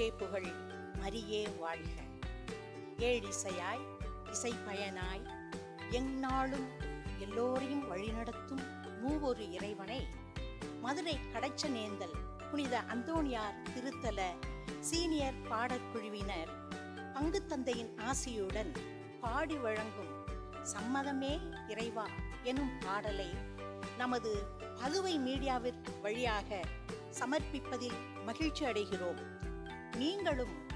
வாழ்கே புகழ் மரியே வாழ்க. ஏழிசையாய் இசை பயனாய் எந்நாளும் எல்லோரையும் வழிநடத்தும் மூவொரு இறைவனை. மதுரை கடைச்சநேந்தல் புனித அந்தோணியார் திருத்தல சீனியர் பாடக்குழுவினர் பங்கு தந்தையின் ஆசியுடன் பாடி வழங்கும் சம்மதமே இறைவா எனும் பாடலை நமது பதுவை மீடியாவிற்கு வழியாக சமர்ப்பிப்பதில் மகிழ்ச்சி அடைகிறோம். நீங்களும்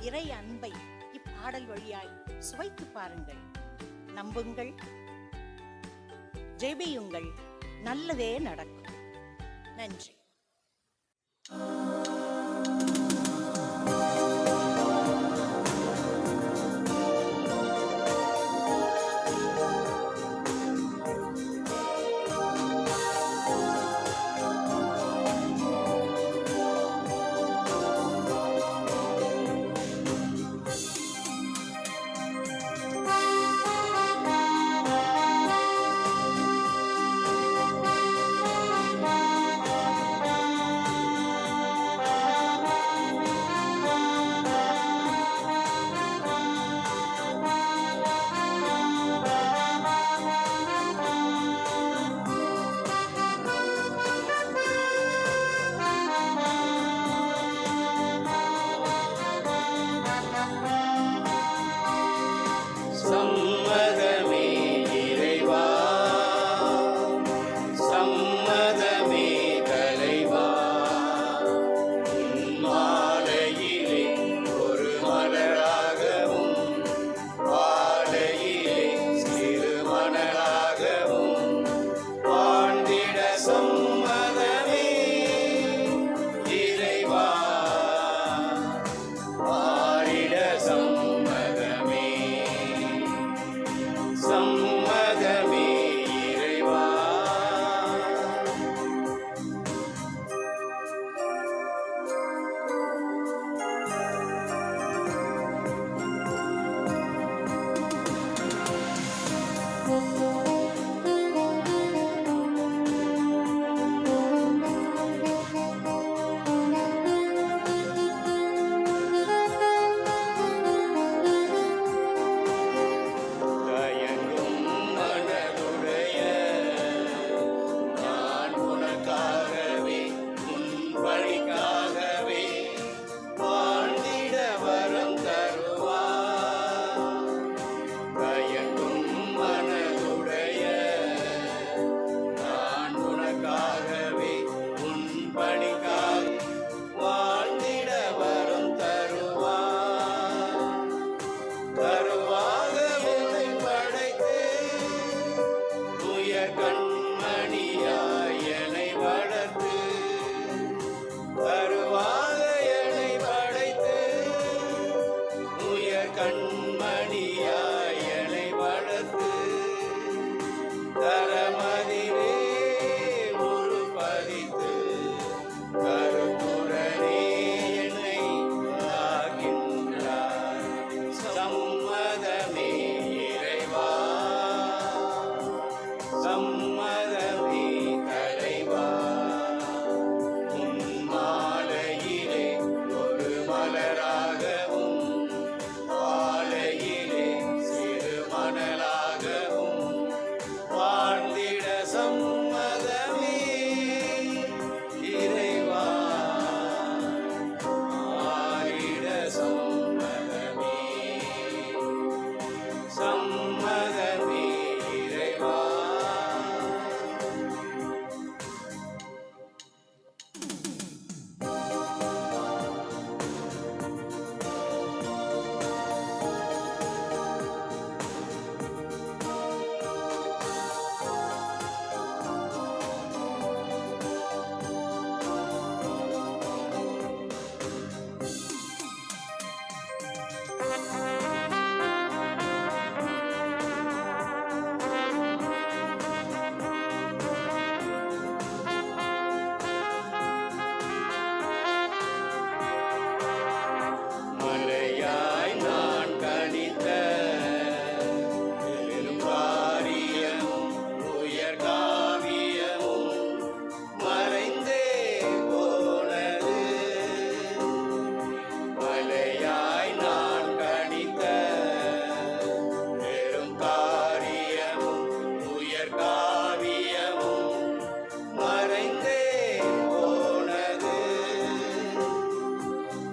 இறை அன்பை இப்பாடல் வழியாய் சுவைத்து பாருங்கள். நம்புங்கள். ஜெபியுங்கள். நல்லதே நடக்கும். நன்றி.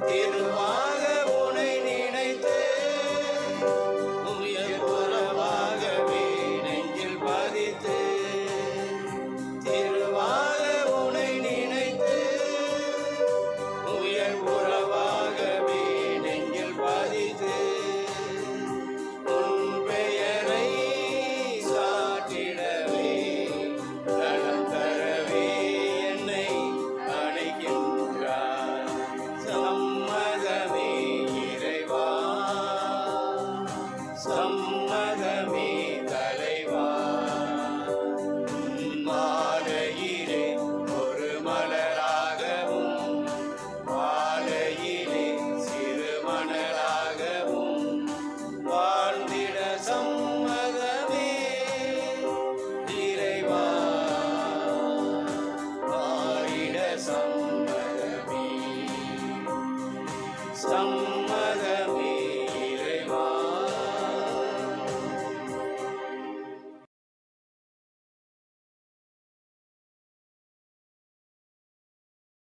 in